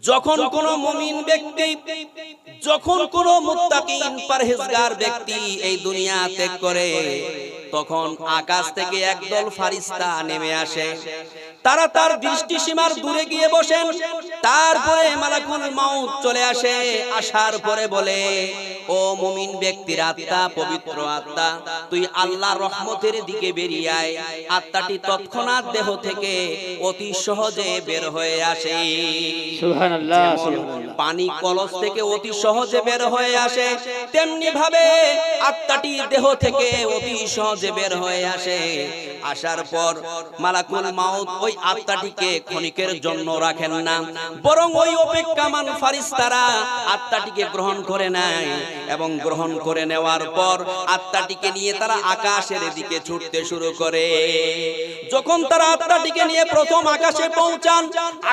যখন কোন মুমিন ব্যক্তি যখন কোন মুত্তাকিন পরহেজগার ব্যক্তি এই দুনিয়া ত্যাগ করে তখন আকাশ থেকে একদল ফারিস্তা নেমে আসে। তারা তার দৃষ্টি সীমার দূরে গিয়ে বসেন। তারপরে মালাকুল মাউত চলে আসে আসার পরে বলে ও মুমিন ব্যক্তির আত্মা পবিত্র আত্মা তুই আল্লাহ রহমতের দিকে বেরিয়ে আয়। আত্মাটি তৎক্ষণাৎ দেহ থেকে অতি সহজে বের হয়ে আসে। পানি কলস থেকে অতি সহজে বের হয়ে আসে তেমনি ভাবে আত্মাটি দেহ থেকে অতি সহজে বের হয়ে আসে। আসার পর মালাকুল মাউত ওই আত্মাটিকে ক্ষণিকের জন্য রাখেন না। বরং ওই অপেক্ষামান ফারিস্তারা আত্মাটিকে গ্রহণ করে নেয় এবং গ্রহণ করে নেওয়ার পর আত্মাটিকে নিয়ে তারা আকাশের দিকে ছুটতে শুরু করে। যখন তারা আত্মাটিকে নিয়ে প্রথম আকাশে পৌঁছান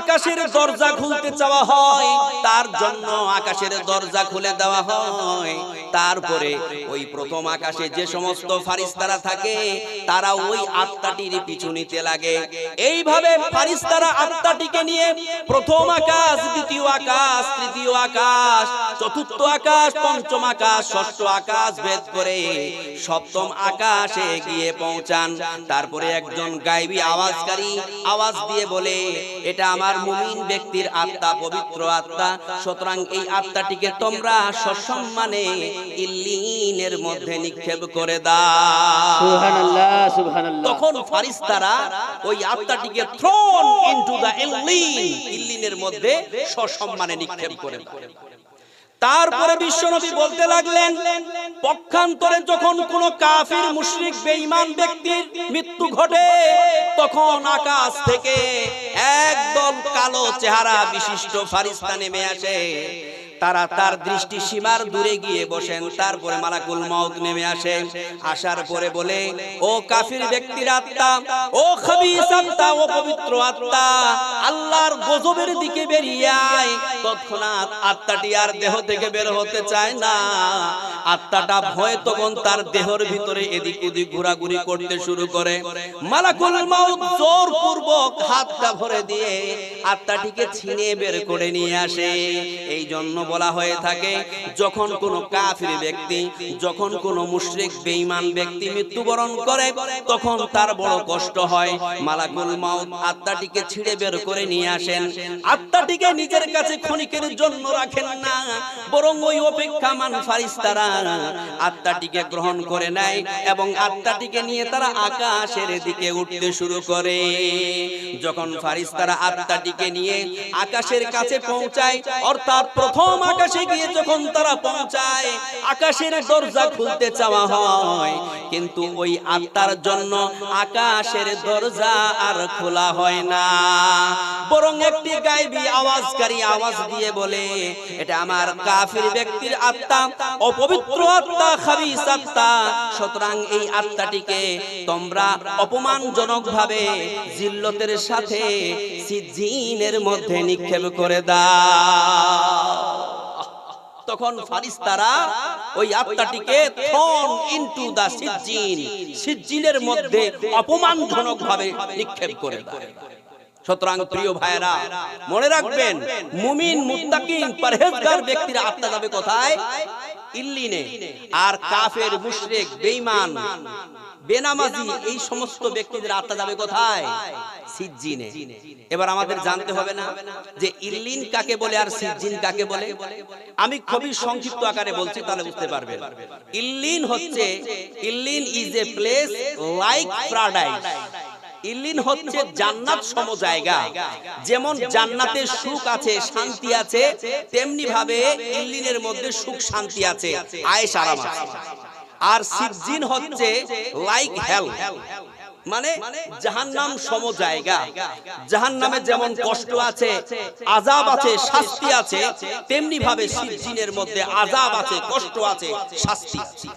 আকাশের দরজা খুলতে চাওয়া হয় তার জন্য আকাশের দরজা খুলে দেওয়া হয়। তারপরে ওই প্রথম আকাশে যে সমস্ত ফারিস্তারা থাকে তারা ওই আত্মাটির পিছু নিতে লাগে। এইভাবে ফারিস্তারা আত্মাটিকে নিয়ে প্রথম আকাশ, দ্বিতীয় আকাশ, তৃতীয় আকাশ, চতুর্থ আকাশ, পঞ্চম আকাশ, ষষ্ঠ আকাশ ভেদ করে সপ্তম আকাশে গিয়ে পৌঁছান। তারপরে একজন গাইবি আওয়াজকারী আওয়াজ দিয়ে বলে, এটা আমার মুমিন ব্যক্তির আত্মা, পবিত্র আত্মা। সুতরাং এই আত্মাটিকে তোমরা সসম্মানে ইল্লিনের মধ্যে নিক্ষেপ করে দাও। তখন ফারিস্তারা ওই আত্মাটিকে থ্রোন ইনটু দা ইল্লিন ইল্লিনের মধ্যে সসম্মানে নিক্ষেপ করে তারপরে বিশ্বনবী বলতে লাগলেন পক্ষান্তরে যখন কোন কাফির মুশরিক বেঈমান ব্যক্তির মৃত্যু ঘটে তখন আকাশ থেকে একদল কালো চেহারা বিশিষ্ট ফারিস্তা নেমে আসে। তারা তার দৃষ্টি সীমার দূরে গিয়ে বসেন। তারপরে মালাকুল মউত নেমে আসে। আসার পরে বলে, ও কাফির ব্যক্তির আত্মা, ও আত্মা, ও পবিত্র আত্মা, আল্লাহর গজবের দিকে বেরিয়ে আয়। তৎক্ষণাৎ আত্মাটি আর দেহ থেকে বের হতে চায় না। আত্মাটা ভয় তখন তার দেহর ভিতরে এদিক ওদিক ঘোরাঘুরি করতে শুরু করে। মালাকুল মাউত জোর পূর্বক হাতটা ভরে দিয়ে আত্মাটিকে ছিনে বের করে নিয়ে আসে। এই জন্য বলা হয়ে থাকে, যখন কোন কাফির ব্যক্তি, যখন কোন মুশরিক বেঈমান ব্যক্তি মৃত্যুবরণ করে, তখন তার বড় কষ্ট হয়। মালাকুল মাউত আত্মাটিকে ছিঁড়ে বের করে নিয়ে আসেন। আত্মাটিকে নিজের কাছে ক্ষণিকের জন্য রাখেন না, বরং ওই অপেক্ষামান ফারিস্তারা আত্মাটিকে গ্রহণ করে নেয় এবং আত্মাটিকে নিয়ে তারা আকাশের দিকে উঠতে শুরু করে। যখন ফারিস্তারা আত্মাটিকে নিয়ে আকাশের কাছে পৌঁছায়, অর্থাৎ প্রথম আকাশে গিয়ে যখন তারা পৌঁছায়, আকাশের দরজা খুলতে চাওয়া হয়। কিন্তু ওই আত্মার জন্য আকাশের দরজা আর খোলা হয় না। বরং একটি গাইবি আওয়াজকারী আওয়াজ দিয়ে বলে, এটা আমার কাফির ব্যক্তির আত্মা, অপবিত্র আত্মা খাবিস আত্মা সুতরাং এই আত্মাটিকে তোমরা অপমানজনক ভাবে জিল্লতের সাথে সিজিনের মধ্যে নিক্ষেপ করে দাও। তখন ফারিস্তারা ওই আত্মাটিকে থ্রোন ইনটু দা মধ্যে অপমানজনক ভাবে নিক্ষেপ করে সুতরাং প্রিয় ভাইরা মনে রাখবেন, মুমিন, মুত্তাকিন, পরহেজগার ব্যক্তির আত্মা যাবে কোথায়? ইল্লিনে আর কাফের মুশরিক বেঈমান। বেনামাজি এই সমস্ত ব্যক্তিদের আত্মা যাবে কোথায়? সিজ্জিনে। এবার আমাদের জানতে হবে না যে ইল্লিন কাকে বলে আর সিজ্জিন কাকে বলে? আমি খুবই সংক্ষিপ্ত আকারে বলছি তাহলে বুঝতে পারবেন। ইল্লিন হচ্ছে ইল্লিন is a place like paradise ইল্লিন হচ্ছে জান্নাত সম জায়গা। যেমন জান্নাতে সুখ আছে, শান্তি আছে, তেমনি ভাবে ইল্লিনের মধ্যে সুখ, শান্তি আছে। আয়েশ আরাম আছে। আর সিজ্জিন হচ্ছে লাইক হেল মানে জাহান্নাম সম জায়গা। জাহান্নামে যেমন কষ্ট আছে আজাব আছে, শাস্তি আছে, তেমনি ভাবে সিজ্জিনের মধ্যে আজাব আছে, কষ্ট আছে, শাস্তি। আছে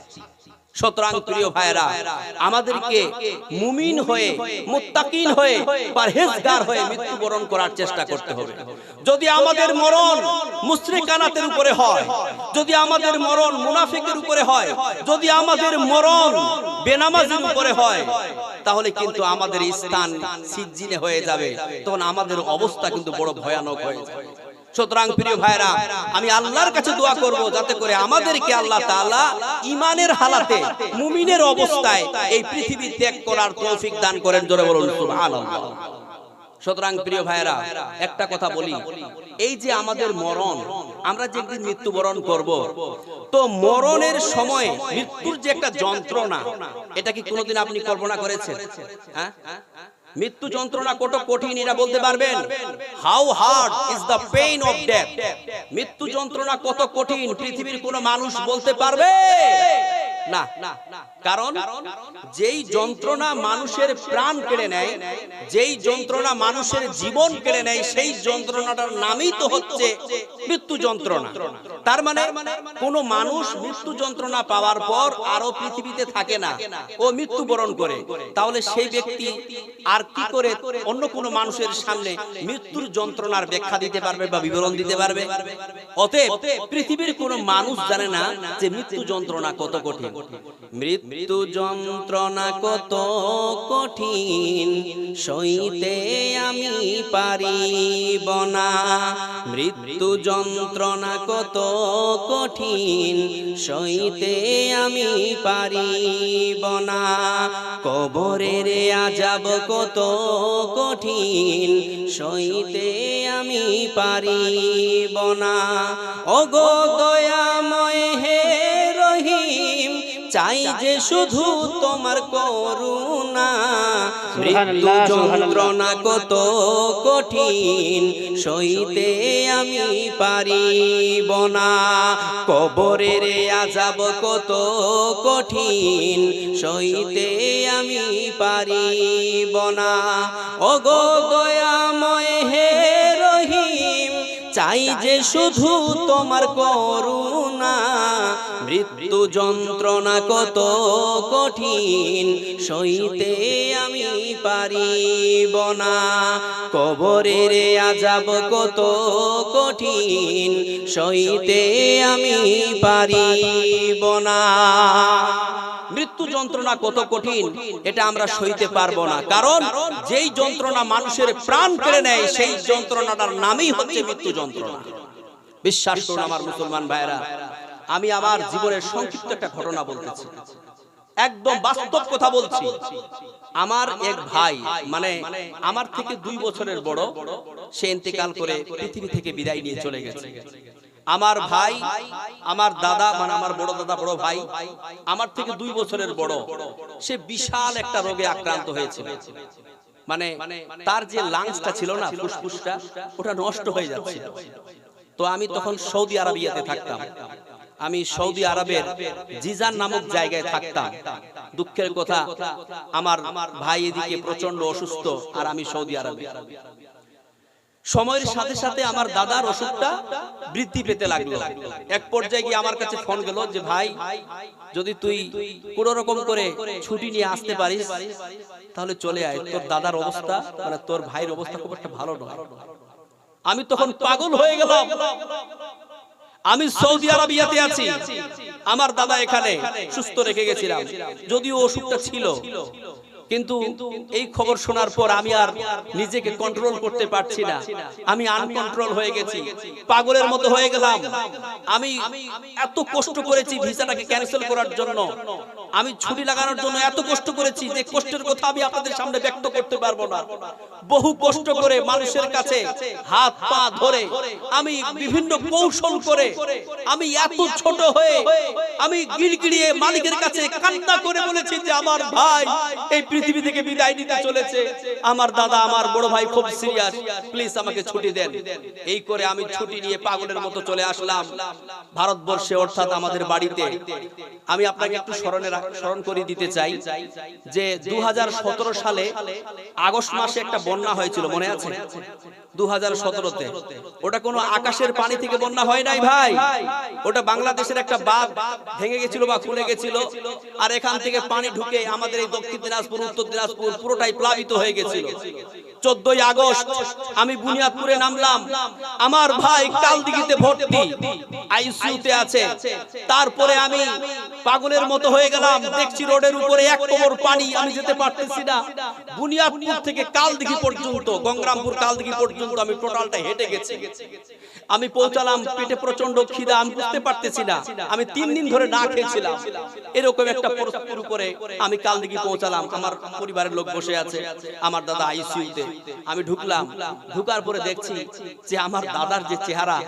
সুতরাং প্রিয় ভাইরা আমাদেরকে মুমিন হয়ে, মুত্তাকিন হয়ে, পরহেজগার হয়ে মৃত্যুবরণ করার চেষ্টা করতে হবে। যদি আমাদের মরণ মুশরিকানাতের উপরে হয়, যদি আমাদের মরণ মুনাফিকের উপরে হয়, যদি আমাদের মরণ বেনামাজির উপরে হয়, তাহলে কিন্তু আমাদের স্থান সিজ্জিনে হয়ে যাবে। তখন আমাদের অবস্থা কিন্তু বড় ভয়ানক হয়ে যাবে। সুতরাং প্রিয় ভাইরা আমি আল্লাহর কাছে দোয়া করব যাতে করে আমাদেরকে আল্লাহ তাআলা ইমানের হালাতে, মুমিনের অবস্থায় এই পৃথিবী ত্যাগ করার তৌফিক দান করেন। জোরে বলুন, সুবহানাল্লাহ। সুতরাং প্রিয় ভাইরা একটা কথা বলি, এই যে আমাদের মরণ, আমরা যে একদিন মৃত্যুবরণ করব, তো মরণের সময় মৃত্যুর যে একটা যন্ত্রণা, এটা কি কোনোদিন আপনি কল্পনা করেছেন? হ্যাঁ? মৃত্যু যন্ত্রণা কত কঠিন এরা বলতে পারবেন? How hard is the pain of death মৃত্যু যন্ত্রণা কত কঠিন? পৃথিবীর কোন মানুষ বলতে পারবে? না কারণ যেই যন্ত্রণা মানুষের প্রাণ কেড়ে নেয়, যেই যন্ত্রণা মানুষের জীবন কেড়ে নেয়, সেই যন্ত্রণাটার নামই তো হচ্ছে মৃত্যু যন্ত্রণা। তার মানে কোন মানুষ মৃত্যু যন্ত্রণা পাওয়ার পর আরও পৃথিবীতে থাকে না ও মৃত্যুবরণ করে। তাহলে সেই ব্যক্তি আর কি করে অন্য কোনো মানুষের সামনে মৃত্যুর যন্ত্রণার ব্যাখ্যা দিতে পারবে বা বিবরণ দিতে পারবে? অতএব পৃথিবীর কোনো মানুষ জানে না যে মৃত্যু যন্ত্রণা কত কঠিন। মৃত্যু যন্ত্রণা কত কঠিন, সইতে আমি পারিব না। মৃত্যু যন্ত্রণা কত কঠিন, সইতে আমি পারিব না। কবরের আজাব কত কঠিন, সইতে আমি পারিব না। ওগো দয়াময় হে চাই যে শুধু তোমার করুণা। মৃত্যু যন্ত্রণা কত কঠিন সইতে আমি পারিব না কবরের আজাব কত কঠিন সইতে আমি পারিব না ওগো দয়াময় চাই যে শুধু তোমার করুণা, মৃত্যু যন্ত্রণা কত কঠিন, সইতে আমি পারিব না। কবরের আজাব কত কঠিন, সইতে আমি পারিব না। মৃত্যু যন্ত্রণা কত কঠিন, এটা আমরা সইতে পারব না। কারণ যেই যন্ত্রণা মানুষের প্রাণ কেড়ে নেয়, সেই যন্ত্রণাটার নামই হচ্ছে মৃত্যু যন্ত্রণা। বিশ্বাস করুন আমার মুসলমান ভাইরা আমি আমার জীবনের সংক্ষিপ্ত একটা ঘটনা বলতেছি। একদম বাস্তব কথা বলছি। আমার এক ভাই মানে আমার থেকে দুই বছরের বড়, সে ইন্তেকাল করে পৃথিবী থেকে বিদায় নিয়ে চলে গেছে। আমার ভাই আমার দাদা মানে আমার বড় দাদা বড় ভাই আমার থেকে দুই বছরের বড়। সে বিশাল একটা রোগে আক্রান্ত হয়েছিল। মানে তার যে লাংসটা ছিল না ফুসফুসটা ওটা নষ্ট হয়ে যাচ্ছে তো আমি তখন সৌদি আরবিয়াতে থাকতাম। আমি সৌদি আরবের জিজান নামক জায়গায় থাকতাম। দুঃখের কথা আমার ভাই এদিকে প্রচণ্ড অসুস্থ আর আমি সৌদি আরবে। সময়ের সাথে সাথে আমার দাদার অসুখটা বৃদ্ধি পেতে লাগল। এক পর্যায়ে গিয়ে আমার কাছে ফোন গেল যে ভাই যদি তুই কোন রকম করে ছুটি নিয়ে আসতে পারিস তাহলে চলে আয়। তোর দাদার অবস্থা মানে তোর ভাইয়ের অবস্থা খুব একটা ভালো নয়। আমি তখন পাগল হয়ে গেলাম। আমি সৌদি আরবিয়াতে আছি। আমার দাদা এখানে সুস্থ রেখে গেছিলাম। যদিও অসুখটা ছিল কিন্তু এই খবর শোনার পর আমি আর নিজেকে কন্ট্রোল করতে পারছি না। আমি আনকন্ট্রোল হয়ে গেছি। পাগলের মতো হয়ে গেলাম। আমি এত কষ্ট করেছি ভিসাটাকে ক্যান্সেল করার জন্য। আমি ছুটি লাগানোর জন্য এত কষ্ট করেছি যে কষ্টের কথা আমি আপনাদের সামনে ব্যক্ত করতে পারব না। বহু কষ্ট করে মানুষের কাছে হাত পা ধরে আমি বিভিন্ন কৌশল করে আমি এত ছোট হয়ে আমি গিড়গিড়িয়ে মালিকের কাছে কান্না করে বলেছি যে আমার ভাই এই পৃথিবী থেকে বিদায় নিতে চলেছে। আমার দাদা, আমার বড় ভাই খুব সিরিয়াস প্লিজ আমাকে ছুটি দেন। এই করে আমি ছুটি নিয়ে পাগলের মতো চলে আসলাম। ভারতবর্ষে, অর্থাৎ আমাদের বাড়িতে। আমি আপনাকে একটু স্মরণে স্মরণ করে দিতে চাই যে দু সালে আগস্ট মাসে একটা বন্যা হয়েছিল, মনে আছে? দু হাজার সতেরোতে। ওটা কোনো আকাশের পানি থেকে বন্যা হয় নাই ভাই। ওটা বাংলাদেশের একটা বাঁধ ভেঙে গেছিল বা খুলে গেছিল। আর এখান থেকে পানি ঢুকে আমাদের এই দক্ষিণ দিনাজপুর উত্তর দিনাজপুর পুরোটাই প্লাবিত হয়ে গেছিল। চোদ্দই আগস্ট আমি বুনিয়াদপুরে নামলাম। আমার ভাই কালদিঘিতে ভর্তি। আইসিইউতে আছে। তারপরে আমি পাগলের মতো হয়ে গেলাম। দেখছি রোডের উপরে এক কোমর পানি। আমি যেতে পারতেছি না। বুনিয়াদপুর থেকে কালদিঘি পর্যন্ত, গঙ্গারামপুর কালদিঘি পর্যন্ত আমি টোটালটা হেঁটে গেছি। আমি পৌঁছালাম, পেটে প্রচণ্ড খিদা। আমি বুঝতে পারতেছি না। আমি তিন দিন ধরে না খেয়েছিলাম। এরকম একটা পরিস্থিতির উপরে আমি কাল দিকে পৌঁছালাম। আমার পরিবারের লোক বসে আছে, আমার দাদা আইসিইউতে আমি ঢুকলাম, ঢুকার পরে দেখছি যে আমার দাদার যে চেহারা,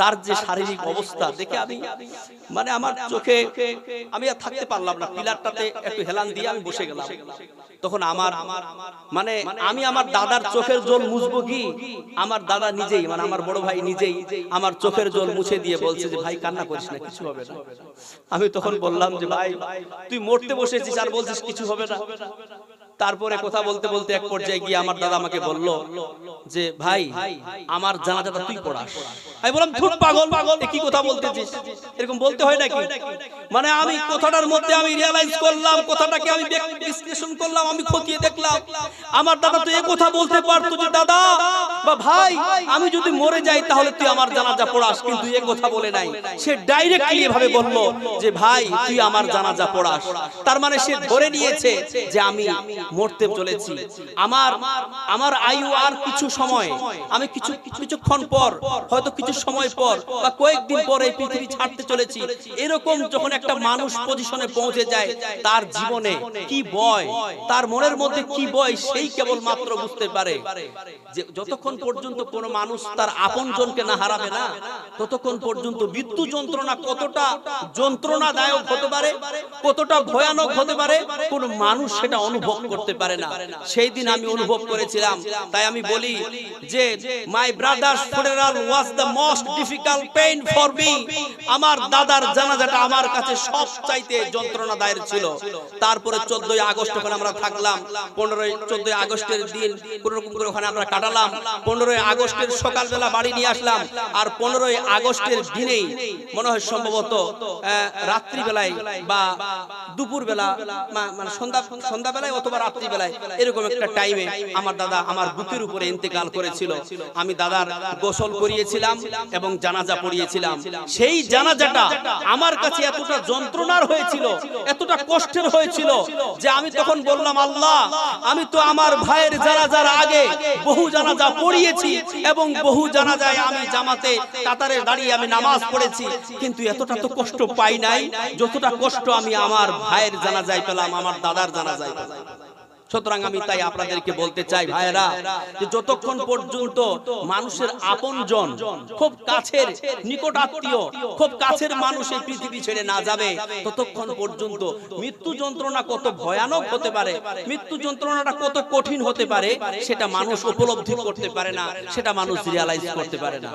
তার যে শারীরিক অবস্থা দেখে আমি মানে আমার চোখে আমি আর থাকতে পারলাম না, পিলারটাতে একটু হেলান দিয়ে আমি বসে গেলাম। তখন আমার মানে আমি আমার দাদার চোখের জল মুছবো কি? আমার দাদা নিজেই মানে আমার বড় ভাই নিজেই আমার চোখের জল মুছে দিয়ে বলছে যে, ভাই, কান্না করিস না, কিছু হবে না। আমি তখন বললাম যে, ভাই, তুই মরতে বসেছিস আর বলছিস কিছু হবে না। হবে না তারপরে কথা বলতে বলতে এক পর্যায়ে গিয়ে আমার দাদা আমাকে বলল যে ভাই আমার জানাজাটা তুই পড়াস। আমি বললাম ধুর পাগল পাগল কি কথা বলতেছিস? এরকম বলতে হয় নাকি? মানে আমি কথাটার মধ্যে আমি রিয়ালাইজ করলাম কথাটাকে আমি বিশ্লেষণ করলাম আমি খতিয়ে দেখলাম। আমার দাদা তো এই কথা বলতে পারতো যে দাদা বা ভাই আমি যদি মরে যাই তাহলে তুই আমার জানাজা পড়াস। কিন্তু এ কথা বলে নাই। সে ডাইরেক্টলি এভাবে বলল যে ভাই তুই আমার জানাজা পড়াস তার মানে সে ধরে নিয়েছে যে আমি মরতে চলেছি আমার আমার আয়ু আর কিছু সময়। আমি কিছু কিছুক্ষণ পর, হয়তো কিছু সময় পর বা কয়েকদিন পর এই পৃথিবী ছাড়তে চলেছি। এরকম যখন একটা মানুষ পজিশনে পৌঁছে যায়, তার জীবনে কি বয়, তার মনের মধ্যে কি বয় সেই কেবল মাত্র বুঝতে পারে। যে যতক্ষণ পর্যন্ত কোনো মানুষ তার আপনজনকে না হারাবে না, ততক্ষণ পর্যন্ত মৃত্যু যন্ত্রণা কতটা যন্ত্রণাদায়ক হতে পারে, কতটা ভয়ানক হতে পারে, কোন মানুষ সেটা অনুভব করতে পারে না। সেই দিন আমি অনুভব করেছিলাম। তাই আমি বলি যে my brother's funeral was the most difficult pain for me আমার দাদার জানাজাটা আমার কাছে সব চাইতে যন্ত্রণাদায়ক ছিল। তারপরে 14ই আগস্ট ওখানে আমরা থাকলাম 15ই 14ই আগস্টের দিন কোন রকম করে ওখানে আমরা কাটালাম 15ই আগস্টের সকালবেলা বাড়ি নিয়ে আসলাম। আর 15ই আগস্টের দিনেই মনে হয় সম্ভবত রাত্রিবেলায় বা দুপুরবেলা মানে সন্ধ্যা সন্ধ্যাবেলায় অথবা রাত্রিবেলায় এরকম একটা টাইমে আমার দাদা আমার বুকের উপরে ইন্তেকাল করেছিল। আমি দাদার গোসল করিয়েছিলাম এবং জানাজা পড়িয়েছিলাম। সেই জানাজাটা আমার কাছে এতটা যন্ত্রণার হয়েছিল এতটা কষ্টের হয়েছিল যে আমি তখন বললাম আল্লাহ আমি তো আমার ভাইয়ের জানাজার আগে বহু জানাজা পড়িয়েছি এবং বহু জানাজায় আমি জামাতে কাতারে দাঁড়িয়ে আমি নামাজ পড়েছি। কিন্তু এতটা তো কষ্ট পাই নাই যতটা কষ্ট আমি আমার ভাইয়ের জানাজায় পেলাম আমার দাদার জানাজায় পেলাম সুতরাং আমি তাই আপনাদেরকে বলতে চাই ভাইয়েরা যে যতক্ষণ পর্যন্ত মানুষের আপনজন খুব কাছের নিকট আত্মীয় খুব কাছের মানুষ এই পৃথিবী ছেড়ে না যাবে ততক্ষণ পর্যন্ত মৃত্যু যন্ত্রণা কত ভয়ানক হতে পারে মৃত্যু যন্ত্রণাটা কত কঠিন হতে পারে সেটা মানুষ উপলব্ধি করতে পারে না সেটা মানুষ রিয়ালাইজ করতে পারে না।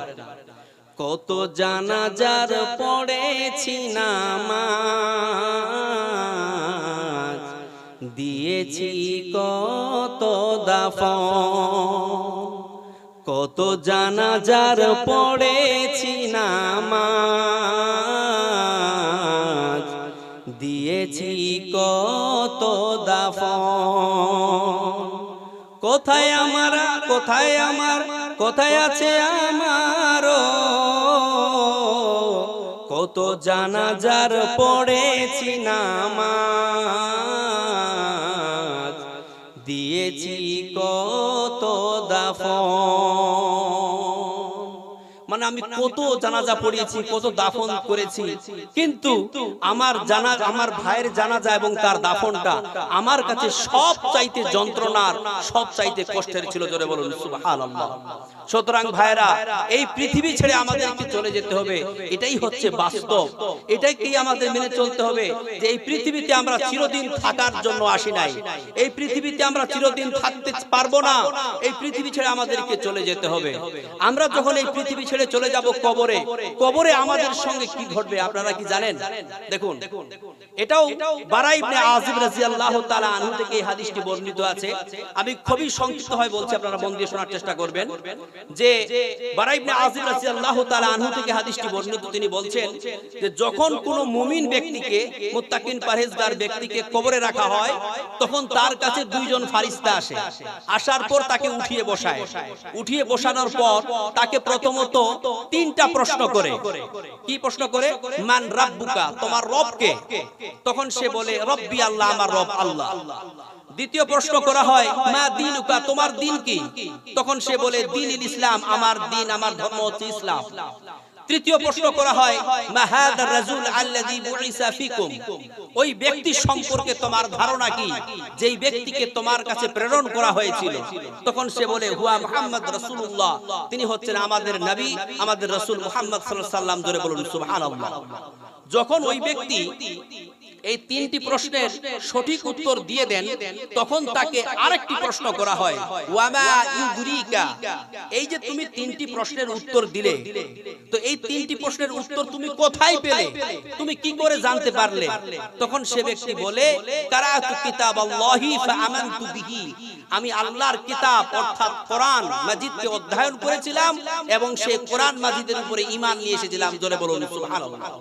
কত জানাজার পড়েছি নামাজ দিয়েছি কত দাফন, কত জানাজার পড়েছি নামাজ, দিয়েছি কত দাফন। কোথায় আমার কোথায় আমার, কোথায় আছে আমার কত জানাজার পড়েছি নামাজ। দিয়েছি কত দাফন। আমি কত জানাজা পড়িয়েছি, কত দাফন করেছি। কিন্তু আমার জানা আমার ভাইয়ের জানাজা এবং তার দাফনটা আমার কাছে সব চাইতে যন্ত্রণার সব চাইতে কষ্টের ছিল জোরে বলুন সুতরাং ভাইরা এই পৃথিবী ছেড়ে আমাদেরকে চলে যেতে হবে। এটাই হচ্ছে বাস্তব। এটাকেই আমাদের মেনে চলতে হবে যে এই পৃথিবীতে আমরা চিরদিন থাকার জন্য আসি নাই। এই পৃথিবীতে আমরা চিরদিন থাকতে পারব না। এই পৃথিবী ছেড়ে আমাদেরকে চলে যেতে হবে। আমরা যখন এই পৃথিবী ছেড়ে চলে যাব কবরে। কবরে। আমাদের সঙ্গে কি ঘটবে আপনারা কি জানেন? দেখুন এটাও ইবনে আযিব রাদিয়াল্লাহু তাআলা আনহু থেকে এই হাদিসটি বর্ণিত আছে। আমি খুবই সংক্ষিপ্ত হয় বলছি আপনারা মন দিয়ে শোনার চেষ্টা করবেন যে ইবনে আযিব রাদিয়াল্লাহু তাআলা আনহু থেকে হাদিসটি বর্ণিত তিনি বলছেন যে যখন কোনো মুমিন ব্যক্তিকে মুত্তাকিন পরহেজগার ব্যক্তিকে কবরে রাখা হয় তখন তার কাছে দুইজন ফারিস্তা আসে। আসার পর তাকে উঠিয়ে বসায়। উঠিয়ে বসানোর পর তাকে প্রথমত তিনটা প্রশ্ন করে। কি প্রশ্ন করে? মান রাব্বুকা তোমার রবকে? তখন সে বলে রব্বি আল্লাহ আমার রব আল্লাহ। দ্বিতীয় প্রশ্ন করা হয় মা দিনুকা তোমার দিন কি? তখন সে বলে দিন ইসলাম আমার দিন আমার ধর্ম হচ্ছে ইসলাম। তৃতীয় প্রশ্ন করা হয় মা রাজুল আল্লাযী বুইসা ফিকুম? ওই ব্যক্তি সম্পর্কে তোমার ধারণা কি? যেই ব্যক্তিকে তোমার কাছে প্রেরণ করা হয়েছিল তখন সে বলে হুয়া মুহাম্মদ রাসূলুল্লাহ। তিনি হচ্ছেন আমাদের নবী আমাদের রসুল মোহাম্মদ সাল্লাল্লাহু আলাইহি সাল্লাম। জোরে বলুন সুবহানাল্লাহ যখন ওই ব্যক্তি এই তিনটি প্রশ্নের সঠিক উত্তর দিয়ে দেন তখন তাকে আরেকটি প্রশ্ন করা হয় ওয়ামা ইউদরিকা? এই যে তুমি তিনটি প্রশ্নের উত্তর দিলে তো এই তিনটি প্রশ্নের উত্তর তুমি কোথায় পেলে? তুমি কি করে জানতে পারলে? তখন সে ব্যক্তি বলে কারাতু কিতাব আল্লাহি ফাআমানতু বিহি। আমি আল্লাহর কিতাব অর্থাৎ কোরআন মাজিদকে অধ্যয়ন করেছিলাম এবং সেই কোরআন মাজিদের উপরে ঈমান নিয়ে এসেছিলাম। জোরে বলুন সুবহানাল্লাহ।